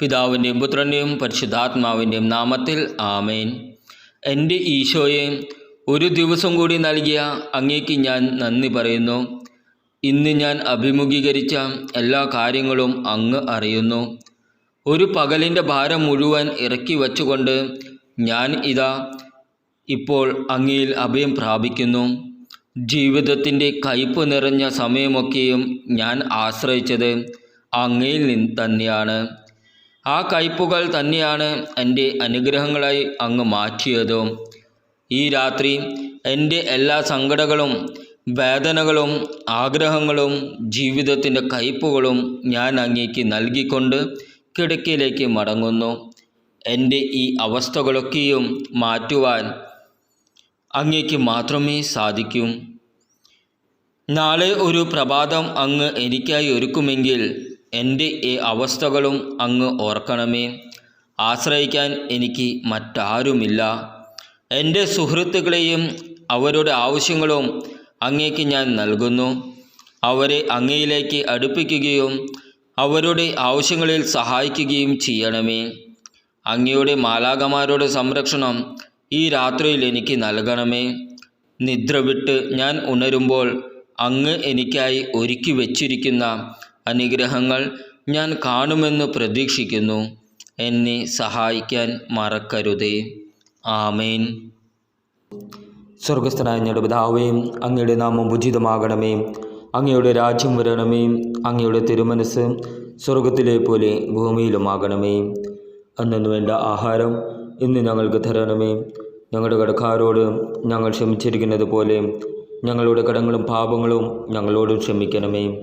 പിതാവിന്റെയും പുത്രന്റെയും പരിശുദ്ധാത്മാവിന്റെയും നാമത്തിൽ ആമേൻ. എന്റെ ഈശോയെ ഒരു ദിവസം കൂടി നൽകിയ അങ്ങേക്ക് ഞാൻ നന്ദി പറയുന്നു. ഇന്ന് ഞാൻ അഭിമുഖീകരിച്ച എല്ലാ കാര്യങ്ങളും അങ്ങ് അറിയുന്നു. ഒരു പകലിന്റെ ഭാരം മുഴുവൻ ഇറക്കി വച്ചുകൊണ്ട് ഞാൻ ഇതാ ഇപ്പോൾ അങ്ങയിൽ അഭയം പ്രാപിക്കുന്നു. ജീവിതത്തിന്റെ കയ്പ് നിറഞ്ഞ സമയമൊക്കെയും ഞാൻ ആശ്രയിച്ചത് അങ്ങയിൽ നിന്ന് തന്നെയാണ്. ആ കയ്പുകൾ തന്നെയാണ് എന്റെ അനുഗ്രഹങ്ങളായി അങ്ങ് മാറ്റിയതും. ഈ രാത്രി എന്റെ എല്ലാ സങ്കടങ്ങളും വേദനകളും ആഗ്രഹങ്ങളും ജീവിതത്തിന്റെ കയ്പുകളും ഞാൻ അങ്ങേക്ക് നൽകിക്കൊണ്ട് കിടക്കയിലേക്ക് മടങ്ങുന്നു. എന്റെ ഈ അവസ്ഥകളൊക്കെയും മാറ്റുവാൻ അങ്ങേക്ക് മാത്രമേ സാധിക്കൂ. നാളെ ഒരു പ്രഭാതം അങ്ങ് എനിക്കായി ഒരുക്കുമെങ്കിൽ എന്റെ ഈ അവസ്ഥകളും അങ്ങ് ഓർക്കണമേ. ആശ്രയിക്കാൻ എനിക്ക് മറ്റാരുമില്ല. എന്റെ സുഹൃത്തുക്കളെയും അവരുടെ ആവശ്യങ്ങളും അങ്ങേക്ക് ഞാൻ നൽകുന്നു. അവരെ അങ്ങയിലേക്ക് അടുപ്പിക്കുകയും അവരുടെ ആവശ്യങ്ങളിൽ സഹായിക്കുകയും ചെയ്യണമേ. അങ്ങയുടെ മാലാകമാരുടെ സംരക്ഷണം ഈ രാത്രിയിൽ എനിക്ക് നൽകണമേ. നിദ്ര വിട്ട് ഞാൻ ഉണരുമ്പോൾ അങ്ങ് എനിക്കായി ഒരുക്കി വച്ചിരിക്കുന്ന അനുഗ്രഹങ്ങൾ ഞാൻ കാണുമെന്ന് പ്രതീക്ഷിക്കുന്നു. എന്നെ സഹായിക്കാൻ മറക്കരുതേ. ആമേൻ. സ്വർഗസ്ഥനായ ഞങ്ങളുടെ പിതാവേ അങ്ങയുടെ നാമം ഉചിതമാകണമേ. അങ്ങയുടെ രാജ്യം വരണമേ. അങ്ങയുടെ തിരുമനസ് സ്വർഗത്തിലെ പോലെ ഭൂമിയിലുമാകണമേ. അന്നു വേണ്ട ആഹാരം ഇന്ന് ഞങ്ങൾക്ക് തരണമേ. ഞങ്ങളുടെ കടക്കാരോട് ഞങ്ങൾ ക്ഷമിച്ചിരിക്കുന്നത് പോലെ ഞങ്ങളുടെ കടങ്ങളും പാപങ്ങളും ഞങ്ങളോടും ക്ഷമിക്കണമേ.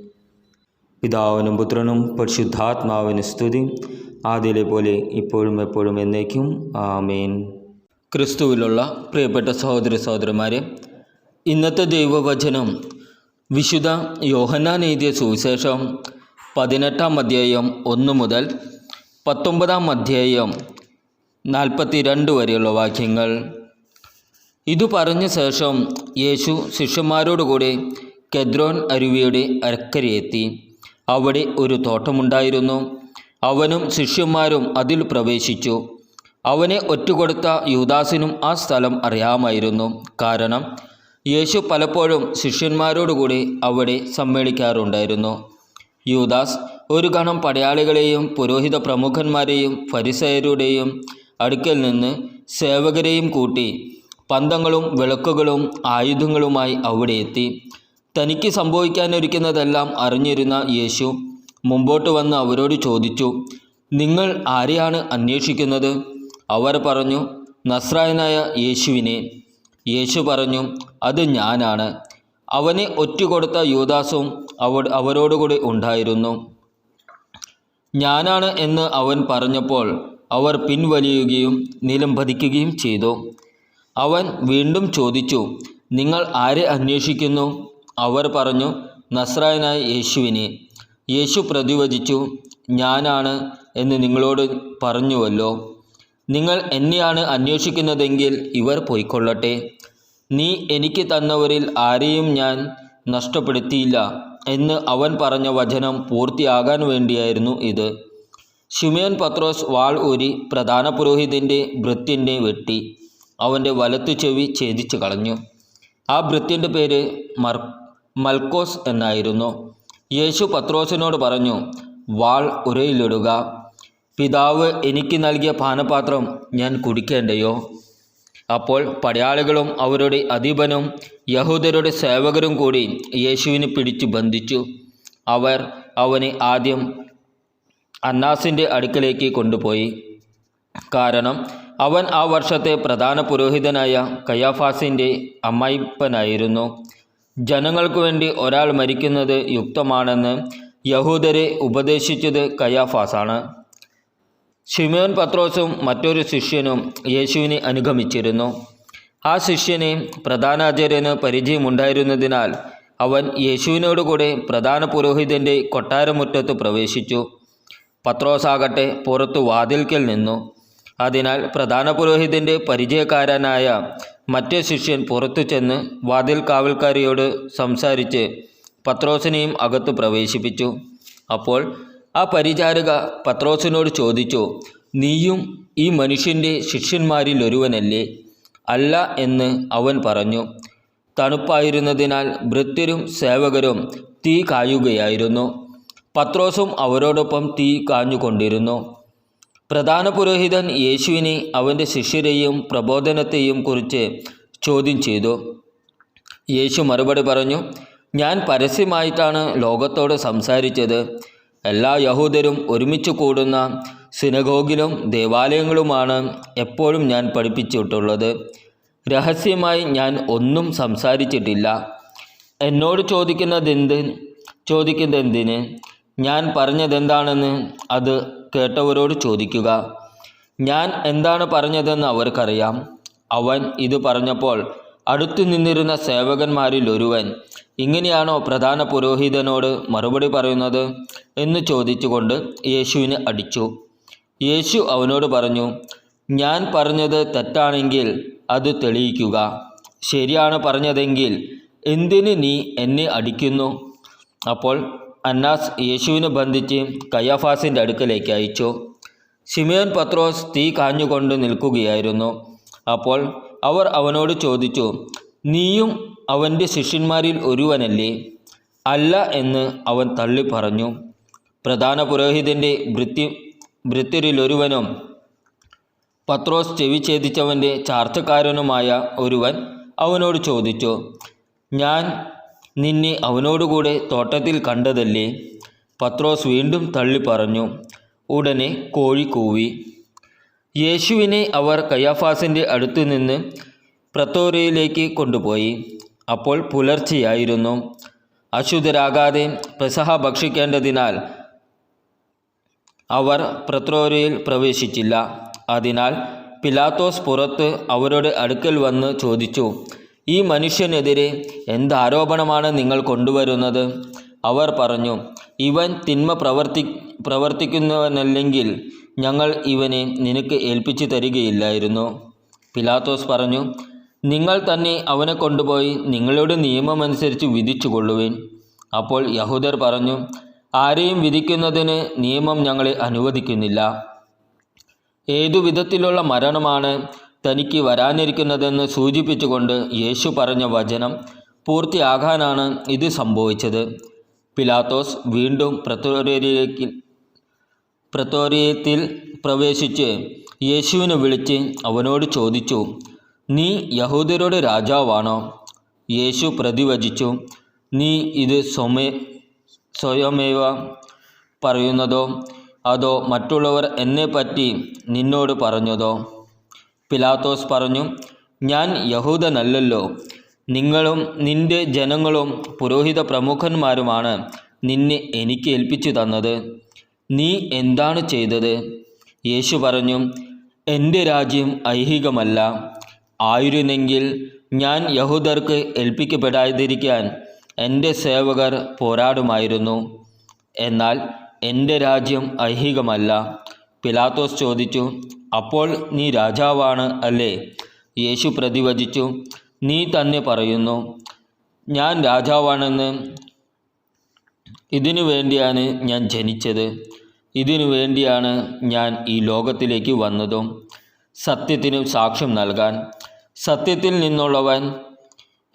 പിതാവിനും പുത്രനും പരിശുദ്ധാത്മാവിന് സ്തുതി. ആദ്യയിലെ പോലെ ഇപ്പോഴും എപ്പോഴും എന്നേക്കും. ആമേൻ. ക്രിസ്തുവിലുള്ള പ്രിയപ്പെട്ട സഹോദര സഹോദരന്മാരെ ഇന്നത്തെ ദൈവവചനം വിശുദ്ധ യോഹന്നാൻ എഴുതിയ സുവിശേഷം പതിനെട്ടാം അധ്യായം ഒന്ന് മുതൽ പത്തൊമ്പതാം അധ്യായം നാൽപ്പത്തി രണ്ട് വരെയുള്ള വാക്യങ്ങൾ. ഇതു പറഞ്ഞ ശേഷം യേശു ശിഷ്യന്മാരോടുകൂടി കെദ്രോൻ അരുവിയുടെ അക്കരയെത്തി അവിടെ ഒരു തോട്ടമുണ്ടായിരുന്നു. അവനും ശിഷ്യന്മാരും അതിൽ പ്രവേശിച്ചു. അവനെ ഒറ്റുകൊടുത്ത യൂദാസിനും ആ സ്ഥലം അറിയാമായിരുന്നു. കാരണം യേശു പലപ്പോഴും ശിഷ്യന്മാരോടുകൂടി അവിടെ സമ്മേളിക്കാറുണ്ടായിരുന്നു. യൂദാസ് ഒരു ഗണം പടയാളികളെയും പുരോഹിത പ്രമുഖന്മാരെയും ഫരിസയരുടെയും അടുക്കൽ നിന്ന് സേവകരെയും കൂട്ടി പന്തങ്ങളും വിളക്കുകളും ആയുധങ്ങളുമായി അവിടെ എത്തി. തനിക്ക് സംഭവിക്കാനിരിക്കുന്നതെല്ലാം അറിഞ്ഞിരുന്ന യേശു മുമ്പോട്ട് വന്ന് അവരോട് ചോദിച്ചു നിങ്ങൾ ആരെയാണ് അന്വേഷിക്കുന്നത്? അവർ പറഞ്ഞു നസ്രായനായ യേശുവിനെ. യേശു പറഞ്ഞു അത് ഞാനാണ്. അവനെ ഒറ്റുകൊടുത്ത യൂദാസും അവ അവരോടുകൂടി ഉണ്ടായിരുന്നു. ഞാനാണ് എന്ന് അവൻ പറഞ്ഞപ്പോൾ അവർ പിൻവലിയുകയും നിലം പതിക്കുകയും ചെയ്തു. അവൻ വീണ്ടും ചോദിച്ചു നിങ്ങൾ ആരെ അന്വേഷിക്കുന്നു? അവർ പറഞ്ഞു നസ്രായനായ യേശുവിനെ യേശു പ്രതിവചിച്ചു ഞാനാണ് എന്ന് നിങ്ങളോട് പറഞ്ഞുവല്ലോ. നിങ്ങൾ എന്നെയാണ് അന്വേഷിക്കുന്നതെങ്കിൽ ഇവർ പോയിക്കൊള്ളട്ടെ. നീ എനിക്ക് തന്നവരിൽ ആരെയും ഞാൻ നഷ്ടപ്പെടുത്തിയില്ല എന്ന് അവൻ പറഞ്ഞ വചനം പൂർത്തിയാകാൻ വേണ്ടിയായിരുന്നു ഇത്. ഷിമയോൻ പത്രോസ് വാൾ ഊരി പ്രധാന പുരോഹിതന്റെ ഭൃത്യന്റെ വെട്ടി. അവന്റെ വലത്തു ചെവി ഛേദിച്ചു കളഞ്ഞു ആ ഭൃത്യന്റെ പേര് മർ മൽക്കോസ് എന്നായിരുന്നു. യേശു പത്രോസിനോട് പറഞ്ഞു വാൾ ഉരയിലിടുക. പിതാവ് എനിക്ക് നൽകിയ പാനപാത്രം ഞാൻ കുടിക്കേണ്ടയോ? അപ്പോൾ പടയാളികളും അവരുടെ അധിപനും യഹൂദരുടെ സേവകരും കൂടി യേശുവിനെ പിടിച്ചു ബന്ധിച്ചു. അവർ അവനെ ആദ്യം അന്നാസിന്റെ അടുക്കലേക്ക് കൊണ്ടുപോയി. കാരണം അവൻ ആ വർഷത്തെ പ്രധാന പുരോഹിതനായ കയാഫാസിന്റെ അമ്മായിപ്പനായിരുന്നു. ജനങ്ങൾക്ക് വേണ്ടി ഒരാൾ മരിക്കുന്നത് യുക്തമാണെന്ന് യഹൂദരെ ഉപദേശിച്ചത് കയാഫാസാണ്. ഷിമയോൻ പത്രോസും മറ്റൊരു ശിഷ്യനും യേശുവിനെ അനുഗമിച്ചിരുന്നു. ആ ശിഷ്യന് പ്രധാനാചാര്യന് പരിചയമുണ്ടായിരുന്നതിനാൽ അവൻ യേശുവിനോടുകൂടെ പ്രധാന പുരോഹിതന്റെ കൊട്ടാരമുറ്റത്ത് പ്രവേശിച്ചു. പത്രോസാകട്ടെ പുറത്തു വാതിൽക്കൽ നിന്നു. അതിനാൽ പ്രധാന പുരോഹിതന്റെ പരിചയക്കാരനായ മറ്റേ ശിഷ്യൻ പുറത്തു ചെന്ന് വാതിൽ കാവൽക്കാരിയോട് സംസാരിച്ച് പത്രോസിനെയും അകത്ത് പ്രവേശിപ്പിച്ചു. അപ്പോൾ ആ പരിചാരക പത്രോസിനോട് ചോദിച്ചു നീയും ഈ മനുഷ്യന്റെ ശിഷ്യന്മാരിൽ ഒരുവനല്ലേ? അല്ല എന്ന് അവൻ പറഞ്ഞു. തണുപ്പായിരുന്നതിനാൽ ഭൃത്യരും സേവകരും തീ കായുകയായിരുന്നു. പത്രോസും അവരോടൊപ്പം തീ കാഞ്ഞുകൊണ്ടിരുന്നു. പ്രധാന പുരോഹിതൻ യേശുവിനെ അവന്റെ ശിഷ്യരെയും പ്രബോധനത്തെയും കുറിച്ച് ചോദ്യം ചെയ്തു. യേശു മറുപടി പറഞ്ഞു ഞാൻ പരസ്യമായിട്ടാണ് ലോകത്തോട് സംസാരിച്ചത്. എല്ലാ യഹൂദരും ഒരുമിച്ച് കൂടുന്ന സിനഗോഗിലും ദേവാലയങ്ങളുമാണ് എപ്പോഴും ഞാൻ പഠിപ്പിച്ചിട്ടുള്ളത്. രഹസ്യമായി ഞാൻ ഒന്നും സംസാരിച്ചിട്ടില്ല. എന്നോട് ചോദിക്കുന്നതെന്ത്? ചോദിക്കുന്നതെന്തിന്? ഞാൻ പറഞ്ഞതെന്താണെന്ന് അത് കേട്ടവരോട് ചോദിക്കുക. ഞാൻ എന്താണ് പറഞ്ഞതെന്ന് അവർക്കറിയാം. അവൻ ഇത് പറഞ്ഞപ്പോൾ അടുത്തു നിന്നിരുന്ന സേവകന്മാരിൽ ഒരുവൻ ഇങ്ങനെയാണോ പ്രധാന പുരോഹിതനോട് മറുപടി പറയുന്നത്? എന്ന് ചോദിച്ചുകൊണ്ട് യേശുവിനെ അടിച്ചു. യേശു അവനോട് പറഞ്ഞു ഞാൻ പറഞ്ഞത് തെറ്റാണെങ്കിൽ അത് തെളിയിക്കുക. ശരിയാണ് പറഞ്ഞതെങ്കിൽ എന്തിന് നീ എന്നെ അടിക്കുന്നു? അപ്പോൾ അന്നാസ് യേശുവിനെ ബന്ധിച്ച് കയ്യാഫാസിന്റെ അടുക്കലേക്ക് അയച്ചു. ശിമയോൻ പത്രോസ് തീ കാഞ്ഞുകൊണ്ട് നിൽക്കുകയായിരുന്നു. അപ്പോൾ അവർ അവനോട് ചോദിച്ചു നീയും അവന്റെ ശിഷ്യന്മാരിൽ ഒരുവനല്ലേ? അല്ല എന്ന് അവൻ തള്ളി പറഞ്ഞു. പ്രധാന പുരോഹിതന്റെ ഭൃത്യ ഭൃത്യരിലൊരുവനും പത്രോസ് ചെവി ഛേദിച്ചവന്റെ ചാർച്ചക്കാരനുമായ ഒരുവൻ അവനോട് ചോദിച്ചു ഞാൻ നിന്നെ അവനോടുകൂടെ തോട്ടത്തിൽ കണ്ടതല്ലേ? പത്രോസ് വീണ്ടും തള്ളി പറഞ്ഞു ഉടനെ കോഴി കൂവി. യേശുവിനെ അവർ കയ്യാഫാസിന്റെ അടുത്തു നിന്ന് പ്രത്തോരയിലേക്ക് കൊണ്ടുപോയി. അപ്പോൾ പുലർച്ചെയായിരുന്നു. അശുദ്ധരാകാതെ പ്രസഹ ഭക്ഷിക്കേണ്ടതിനാൽ അവർ പ്രത്രോരയിൽ പ്രവേശിച്ചില്ല. അതിനാൽ പിലാത്തോസ് പുറത്ത് അവരുടെ അടുക്കൽ വന്ന് ചോദിച്ചു ഈ മനുഷ്യനെതിരെ എന്താരോപണമാണ് നിങ്ങൾ കൊണ്ടുവരുന്നത്? അവർ പറഞ്ഞു ഇവൻ തിന്മ പ്രവർത്തി പ്രവർത്തിക്കുന്നവനല്ലെങ്കിൽ ഞങ്ങൾ ഇവനെ നിനക്ക് ഏൽപ്പിച്ചു തരികയില്ലായിരുന്നു. പിലാത്തോസ് പറഞ്ഞു നിങ്ങൾ തന്നെ അവനെ കൊണ്ടുപോയി നിങ്ങളുടെ നിയമമനുസരിച്ച് വിധിച്ചു കൊള്ളുവിൻ അപ്പോൾ യഹൂദർ പറഞ്ഞു ആരെയും വിധിക്കുന്നതിന് നിയമം ഞങ്ങളെ അനുവദിക്കുന്നില്ല. ഏതു വിധത്തിലുള്ള മരണമാണ് തനിക്ക് വരാനിരിക്കുന്നതെന്ന് സൂചിപ്പിച്ചുകൊണ്ട് യേശു പറഞ്ഞ വചനം പൂർത്തിയാകാനാണ് ഇത് സംഭവിച്ചത്. പിലാത്തോസ് വീണ്ടും പ്രത്തോരയിലേക്ക് പ്രത്തോരിയത്തിൽ പ്രവേശിച്ച് യേശുവിനെ വിളിച്ച് അവനോട് ചോദിച്ചു നീ യഹൂദരുടെ രാജാവാണോ? യേശു പ്രതിവചിച്ചു നീ ഇത് സ്വമേ സ്വയമേവ പറയുന്നതോ? അതോ മറ്റുള്ളവർ എന്നെപ്പറ്റി നിന്നോട് പറഞ്ഞതോ? പിലാത്തോസ് പറഞ്ഞു ഞാൻ യഹൂദനല്ലല്ലോ. നിങ്ങളും നിന്റെ ജനങ്ങളും പുരോഹിത പ്രമുഖന്മാരുമാണ് നിന്നെ എനിക്ക് ഏൽപ്പിച്ചു തന്നത്. നീ എന്താണ് ചെയ്തത്? യേശു പറഞ്ഞു എന്റെ രാജ്യം ഐഹികമല്ല. ആയിരുന്നെങ്കിൽ ഞാൻ യഹൂദർക്ക് ഏൽപ്പിക്കപ്പെടാതിരിക്കാൻ എന്റെ സേവകർ പോരാടുമായിരുന്നു. എന്നാൽ എന്റെ രാജ്യം ഐഹികമല്ല. പിലാത്തോസ് ചോദിച്ചു അപ്പോൾ നീ രാജാവാണ് അല്ലേ? യേശു പ്രതിവചിച്ചു. നീ തന്നെ പറയുന്നു ഞാൻ രാജാവാണെന്ന്. ഇതിനു വേണ്ടിയാണ് ഞാൻ ജനിച്ചത്. ഇതിനു വേണ്ടിയാണ് ഞാൻ ഈ ലോകത്തിലേക്ക് വന്നതും. സത്യത്തിന് സാക്ഷ്യം നൽകാൻ. സത്യത്തിൽ നിന്നുള്ളവൻ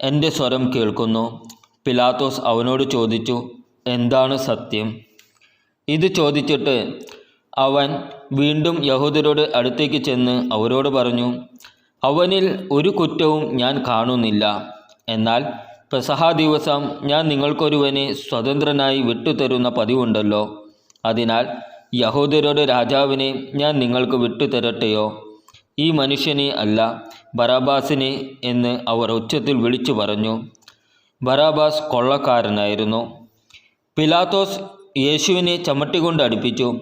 എന്റെ സ്വരം കേൾക്കുന്നു. പിലാത്തോസ് അവനോട് ചോദിച്ചു എന്താണ് സത്യം? ഇത് ചോദിച്ചിട്ട് അവൻ വീണ്ടും യഹൂദരോട് അടുത്തേക്ക് ചെന്ന് അവരോട് പറഞ്ഞു അവനിൽ ഒരു കുറ്റവും ഞാൻ കാണുന്നില്ല. എന്നാൽ പെസഹ ദിവസം ഞാൻ നിങ്ങൾക്കൊരുവനെ സ്വതന്ത്രനായി വിട്ടുതരുന്ന പതിവുണ്ടല്ലോ. അതിനാൽ യഹൂദരുടെ രാജാവിനെ ഞാൻ നിങ്ങൾക്ക് വിട്ടുതരട്ടെയോ? ഈ മനുഷ്യനെ അല്ല ബറാബാസിനെ എന്ന് അവർ ഉച്ചത്തിൽ വിളിച്ചു പറഞ്ഞു. ബറാബാസ് കൊള്ളക്കാരനായിരുന്നു. പിലാത്തോസ് യേശുവിനെ ചമ്മട്ടിക്കൊണ്ട് അടുപ്പിച്ചു.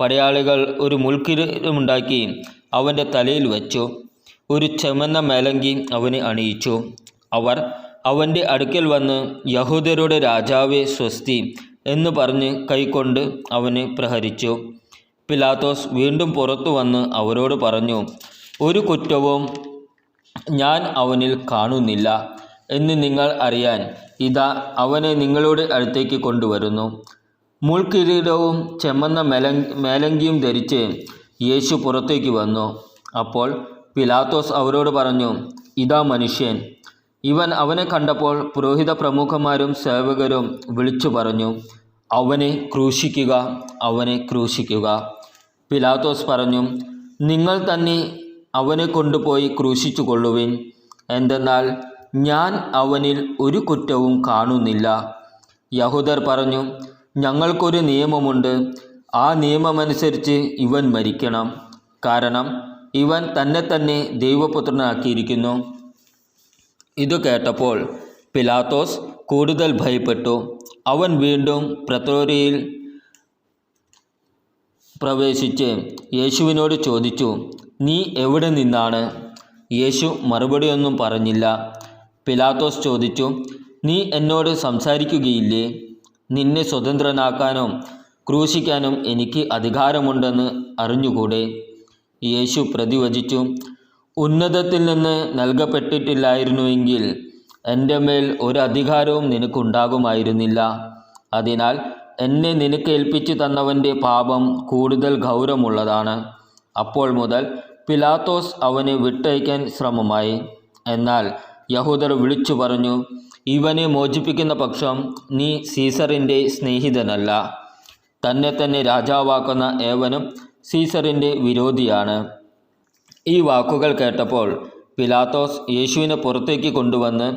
പടയാളികൾ ഒരു മുൾക്കിരുമുണ്ടാക്കി അവന്റെ തലയിൽ വച്ചു. ഒരു ചെമന്ന മേലങ്കി അവനെ അണിയിച്ചു. അവർ അവന്റെ അടുക്കൽ വന്ന് യഹൂദരുടെ രാജാവെ സ്വസ്തി എന്ന് പറഞ്ഞ് കൈക്കൊണ്ട് അവനെ പ്രഹരിച്ചു. പിലാത്തോസ് വീണ്ടും പുറത്തു വന്ന് അവരോട് പറഞ്ഞു ഒരു കുറ്റവും ഞാൻ അവനിൽ കാണുന്നില്ല എന്ന് നിങ്ങൾ അറിയാൻ ഇതാ അവനെ നിങ്ങളുടെ അടുത്തേക്ക് കൊണ്ടുവരുന്നു. മുൾക്കിരീടവും ചെമ്മന്ന മേല മേലങ്കിയും ധരിച്ച് യേശു പുറത്തേക്ക് വന്നു. അപ്പോൾ പിലാത്തോസ് അവരോട് പറഞ്ഞു ഇതാ മനുഷ്യൻ. ഇവൻ അവനെ കണ്ടപ്പോൾ പുരോഹിത പ്രമുഖന്മാരും സേവകരും വിളിച്ചു പറഞ്ഞു അവനെ ക്രൂശിക്കുക അവനെ ക്രൂശിക്കുക. പിലാത്തോസ് പറഞ്ഞു നിങ്ങൾ തന്നെ അവനെ കൊണ്ടുപോയി ക്രൂശിച്ചു കൊള്ളുവിൻ എന്തെന്നാൽ ഞാൻ അവനിൽ ഒരു കുറ്റവും കാണുന്നില്ല. യഹൂദർ പറഞ്ഞു ഞങ്ങൾക്കൊരു നിയമമുണ്ട്. ആ നിയമമനുസരിച്ച് ഇവൻ മരിക്കണം. കാരണം ഇവൻ തന്നെ തന്നെ ദൈവപുത്രനാക്കിയിരിക്കുന്നു. ഇത് കേട്ടപ്പോൾ പിലാത്തോസ് കൂടുതൽ ഭയപ്പെട്ടു. അവൻ വീണ്ടും പ്രത്തോരിയിൽ പ്രവേശിച്ച് യേശുവിനോട് ചോദിച്ചു നീ എവിടെ നിന്നാണ്? യേശു മറുപടിയൊന്നും പറഞ്ഞില്ല. പിലാത്തോസ് ചോദിച്ചു നീ എന്നോട് സംസാരിക്കുകയില്ലേ? നിന്നെ സ്വതന്ത്രനാക്കാനും ക്രൂശിക്കാനും എനിക്ക് അധികാരമുണ്ടെന്ന് അറിഞ്ഞുകൂടെ? യേശു പ്രതിവചിച്ചു ഉന്നതത്തിൽ നിന്ന് നൽകപ്പെട്ടിട്ടില്ലായിരുന്നുവെങ്കിൽ എന്റെ മേൽ ഒരു അധികാരവും നിനക്കുണ്ടാകുമായിരുന്നില്ല. അതിനാൽ എന്നെ നിനക്ക് ഏൽപ്പിച്ചു തന്നവന്റെ പാപം കൂടുതൽ ഗൗരവമുള്ളതാണ്. അപ്പോൾ മുതൽ പിലാത്തോസ് അവനെ വിട്ടയക്കാൻ ശ്രമമായി. എന്നാൽ യഹൂദർ വിളിച്ചു പറഞ്ഞു ഇവനെ മോചിപ്പിക്കുന്ന പക്ഷം നീ സീസറിന്റെ സ്നേഹിതനല്ല. തന്നെ തന്നെ രാജാവാക്കുന്ന ഏവനും സീസറിന്റെ വിരോധിയാണ്. ഈ വാക്കുകൾ കേട്ടപ്പോൾ പിലാത്തോസ് യേശുവിനെ പുറത്തേക്ക് കൊണ്ടുവന്ന്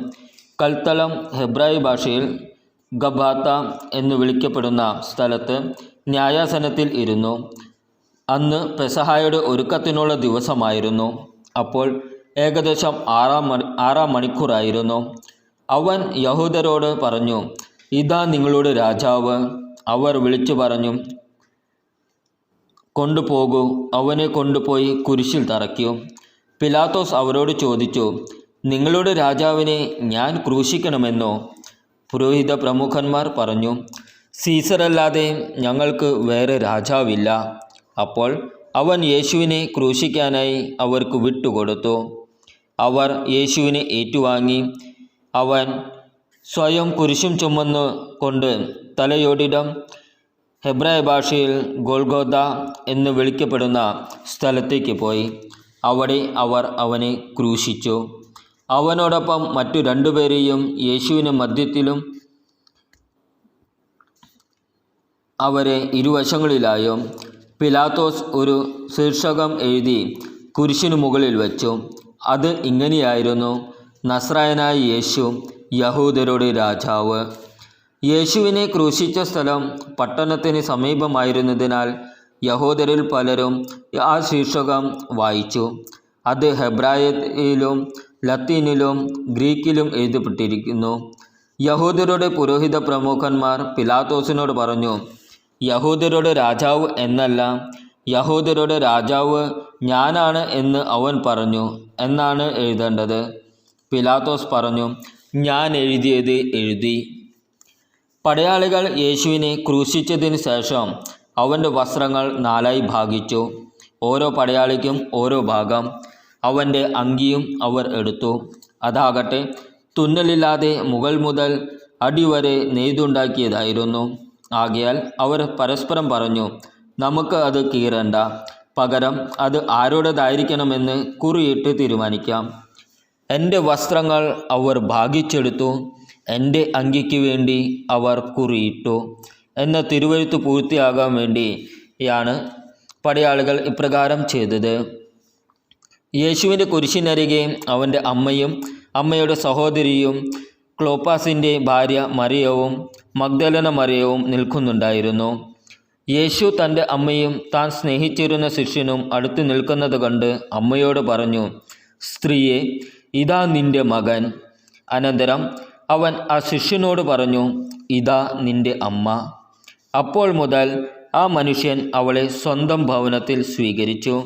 കൽത്തളം ഹെബ്രായി ഭാഷയിൽ ഗബാത്ത എന്ന് വിളിക്കപ്പെടുന്ന സ്ഥലത്ത് ന്യായാസനത്തിൽ ഇരുന്നു. അന്ന് പെസഹായുടെ ഒരുക്കത്തിനുള്ള ദിവസമായിരുന്നു. അപ്പോൾ ഏകദേശം ആറാം മണി ആറാം മണിക്കൂറായിരുന്നു. അവൻ യഹൂദരോട് പറഞ്ഞു ഇതാ നിങ്ങളുടെ രാജാവ്. അവർ വിളിച്ചു പറഞ്ഞു കൊണ്ടുപോകൂ. അവനെ കൊണ്ടുപോയി കുരിശിൽ തറയ്ക്കൂ. പിലാത്തോസ് അവരോട് ചോദിച്ചു നിങ്ങളുടെ രാജാവിനെ ഞാൻ ക്രൂശിക്കണമെന്നോ? പുരോഹിത പ്രമുഖന്മാർ പറഞ്ഞു സീസറല്ലാതെ ഞങ്ങൾക്ക് വേറെ രാജാവില്ല. അപ്പോൾ അവൻ യേശുവിനെ ക്രൂശിക്കാനായി അവർക്ക് വിട്ടുകൊടുത്തു. അവർ യേശുവിനെ ഏറ്റുവാങ്ങി അവൻ സ്വയം കുരിശും ചുമന്നു കൊണ്ട് തലയോടിടം ഹെബ്രായ ഭാഷയിൽ ഗോൾഗോദ എന്ന് വിളിക്കപ്പെടുന്ന സ്ഥലത്തേക്ക് പോയി. അവിടെ അവർ അവനെ ക്രൂശിച്ചു. അവനോടൊപ്പം മറ്റു രണ്ടുപേരെയും യേശുവിന് മധ്യത്തിലും അവരെ ഇരുവശങ്ങളിലായും പിലാത്തോസ് ഒരു ശീർഷകം എഴുതി കുരിശിനു മുകളിൽ വച്ചു. അത് ഇങ്ങനെയായിരുന്നു. നസ്രായനായ യേശു യഹൂദരുടെ രാജാവ്. യേശുവിനെ ക്രൂശിച്ച സ്ഥലം പട്ടണത്തിന് സമീപമായിരുന്നതിനാൽ യഹൂദരിൽ പലരും ആ ശീർഷകം വായിച്ചു. അത് ഹെബ്രായത്തിലും ലത്തീനിലും ഗ്രീക്കിലും എഴുതപ്പെട്ടിരിക്കുന്നു. യഹൂദരുടെ പുരോഹിത പ്രമുഖന്മാർ പിലാത്തോസിനോട് പറഞ്ഞു യഹൂദരുടെ രാജാവ് എന്നല്ല യഹൂദരുടെ രാജാവ് ഞാനാണ് എന്ന് അവൻ പറഞ്ഞു എന്നാണ് എഴുതേണ്ടത്. പിലാത്തോസ് പറഞ്ഞു ഞാൻ എഴുതിയത് എഴുതി. പടയാളികൾ യേശുവിനെ ക്രൂശിച്ചതിന് ശേഷം അവന്റെ വസ്ത്രങ്ങൾ നാലായി ഭാഗിച്ചു. ഓരോ പടയാളിക്കും ഓരോ ഭാഗം. അവന്റെ അങ്കിയും അവർ എടുത്തു. അതാകട്ടെ തുന്നലില്ലാതെ മുകൾ മുതൽ അടിവരെ നെയ്തുണ്ടാക്കിയതായിരുന്നു. ആകയാൽ അവർ പരസ്പരം പറഞ്ഞു നമുക്ക് അത് കീറണ്ട. പകരം അത് ആരോടേതായിരിക്കണമെന്ന് കുറിയിട്ട് തീരുമാനിക്കാം. എന്റെ വസ്ത്രങ്ങൾ അവർ ഭാഗിച്ചെടുത്തു. എന്റെ അങ്കിക്ക് വേണ്ടി അവർ കുറിയിട്ടു. എന്ന തിരുവഴുത്ത് പൂർത്തിയാകാൻ വേണ്ടിയാണ് പടയാളികൾ ഇപ്രകാരം ചെയ്തത്. യേശുവിന്റെ കുരിശിനരികെ അവന്റെ അമ്മയും അമ്മയുടെ സഹോദരിയും ക്ലോപ്പാസിന്റെ ഭാര്യ മറിയവും മഗ്ദലന മറിയവും നിൽക്കുന്നുണ്ടായിരുന്നു. യേശു തന്റെ അമ്മയും താൻ സ്നേഹിച്ചിരുന്ന ശിഷ്യനും അടുത്ത് നിൽക്കുന്നത് കണ്ട് അമ്മയോട് പറഞ്ഞു സ്ത്രീയെ ഇതാ നിന്റെ മകൻ. അനന്തരം അവൻ ആ ശിഷ്യനോട് പറഞ്ഞു ഇതാ നിന്റെ അമ്മ. അപ്പോൾ മുതൽ ആ മനുഷ്യൻ അവളെ സ്വന്തം ഭവനത്തിൽ സ്വീകരിച്ചു.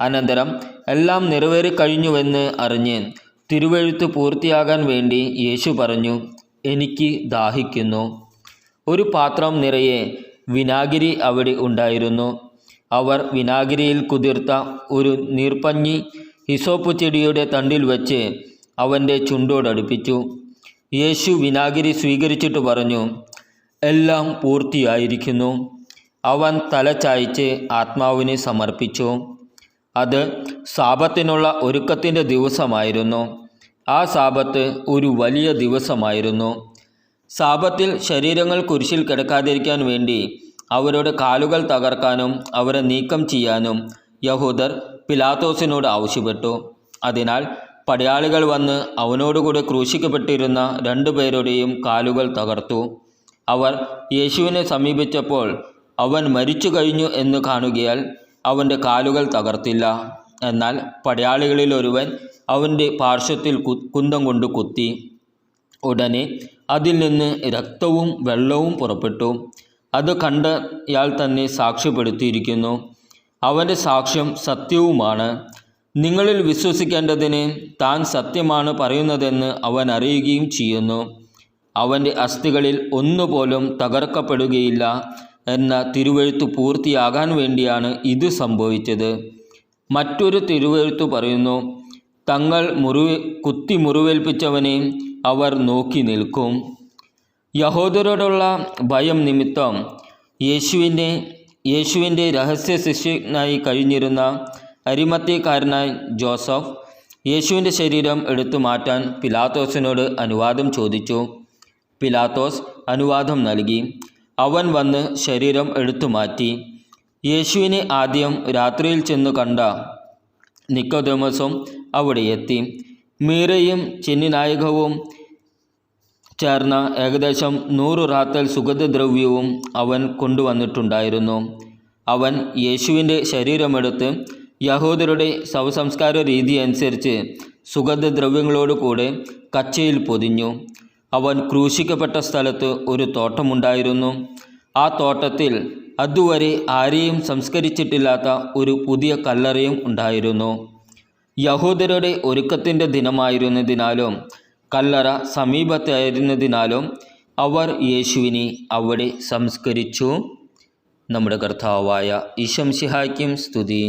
അനന്തരം എല്ലാം നിറവേറിക്കഴിഞ്ഞുവെന്ന് അറിഞ്ഞ് തിരുവഴുത്ത് പൂർത്തിയാകാൻ വേണ്ടി യേശു പറഞ്ഞു എനിക്ക് ദാഹിക്കുന്നു. ഒരു പാത്രം നിറയെ വിനാഗിരി അവിടെ ഉണ്ടായിരുന്നു. അവർ വിനാഗിരിയിൽ കുതിർത്ത ഒരു നീർപ്പഞ്ഞി ഹിസോപ്പ് ചെടിയുടെ തണ്ടിൽ വച്ച് അവന്റെ ചുണ്ടോടടുപ്പിച്ചു. യേശു വിനാഗിരി സ്വീകരിച്ചിട്ട് പറഞ്ഞു എല്ലാം പൂർത്തിയായിരിക്കുന്നു. അവൻ തല ചായ്ച്ച് ആത്മാവിനെ സമർപ്പിച്ചു. അത് സാപത്തിനുള്ള ഒരുക്കത്തിന്റെ ദിവസമായിരുന്നു. ആ സാപത്ത് ഒരു വലിയ ദിവസമായിരുന്നു. സാപത്തിൽ ശരീരങ്ങൾ കുരിശിൽ കിടക്കാതിരിക്കാൻ വേണ്ടി അവരുടെ കാലുകൾ തകർക്കാനും അവരെ നീക്കം ചെയ്യാനും യഹൂദർ പിലാത്തോസിനോട് ആവശ്യപ്പെട്ടു. അതിനാൽ പടയാളികൾ വന്ന് അവനോടുകൂടെ ക്രൂശിക്കപ്പെട്ടിരുന്ന രണ്ടുപേരുടെയും കാലുകൾ തകർത്തു. അവർ യേശുവിനെ സമീപിച്ചപ്പോൾ അവൻ മരിച്ചു കഴിഞ്ഞു എന്ന് കാണുകയാൽ അവന്റെ കാലുകൾ തകർത്തില്ല. എന്നാൽ പടയാളികളിൽ ഒരുവൻ അവന്റെ പാർശ്വത്തിൽ കുന്തം കൊണ്ട് കുത്തി. ഉടനെ അതിൽ നിന്ന് രക്തവും വെള്ളവും പുറപ്പെട്ടു. അത് കണ്ടയാൾ തന്നെ സാക്ഷ്യപ്പെടുത്തിയിരിക്കുന്നു. അവന്റെ സാക്ഷ്യം സത്യവുമാണ്. നിങ്ങളിൽ വിശ്വസിക്കേണ്ടതിന് താൻ സത്യമാണ് പറയുന്നതെന്ന് അവൻ അറിയുകയും ചെയ്യുന്നു. അവന്റെ അസ്ഥികളിൽ ഒന്നുപോലും തകർക്കപ്പെടുകയില്ല എന്ന തിരുവെഴുത്ത് പൂർത്തിയാകാൻ വേണ്ടിയാണ് ഇത് സംഭവിച്ചത്. മറ്റൊരു തിരുവെഴുത്ത് പറയുന്നു തങ്ങൾ മുറിവ് കുത്തി മുറിവേൽപ്പിച്ചവനെ അവർ നോക്കി നിൽക്കും. യഹോദരോടുള്ള ഭയം നിമിത്തം യേശുവിന്റെ യേശുവിന്റെ രഹസ്യ ശിഷ്യനായി കഴിഞ്ഞിരുന്ന അരിമത്യക്കാരനായ ജോസഫ് യേശുവിന്റെ ശരീരം എടുത്തു മാറ്റാൻ പിലാത്തോസിനോട് അനുവാദം ചോദിച്ചു. പിലാത്തോസ് അനുവാദം നൽകി. അവൻ വന്ന് ശരീരം എടുത്തു മാറ്റി. യേശുവിനെ ആദ്യം രാത്രിയിൽ ചെന്നു കണ്ട നിക്കോദേമസും അവിടെ എത്തി. മീരയും ചെന്നിനായകവും ചേർന്ന ഏകദേശം നൂറ് റാത്തൽ സുഗന്ധദ്രവ്യവും അവൻ കൊണ്ടുവന്നിട്ടുണ്ടായിരുന്നു. അവൻ യേശുവിന്റെ ശരീരമെടുത്ത് യഹൂദരുടെ ശവസംസ്കാര രീതി അനുസരിച്ച് സുഗന്ധദ്രവ്യങ്ങളോട് കൂടെ കച്ചയിൽ പൊതിഞ്ഞു. അവൻ ക്രൂശിക്കപ്പെട്ട സ്ഥലത്ത് ഒരു തോട്ടമുണ്ടായിരുന്നു. ആ തോട്ടത്തിൽ അതുവരെ ആരെയും സംസ്കരിച്ചിട്ടില്ലാത്ത ഒരു പുതിയ കല്ലറയും ഉണ്ടായിരുന്നു. യഹൂദരുടെ ഒരുക്കത്തിന്റെ ദിനമായിരുന്നതിനാലും കല്ലറ സമീപത്തായിരുന്നതിനാലും അവർ യേശുവിനെ അവിടെ സംസ്കരിച്ചു. നമ്മുടെ കർത്താവായ ഇശംസിഹായ്ക്കും സ്തുതി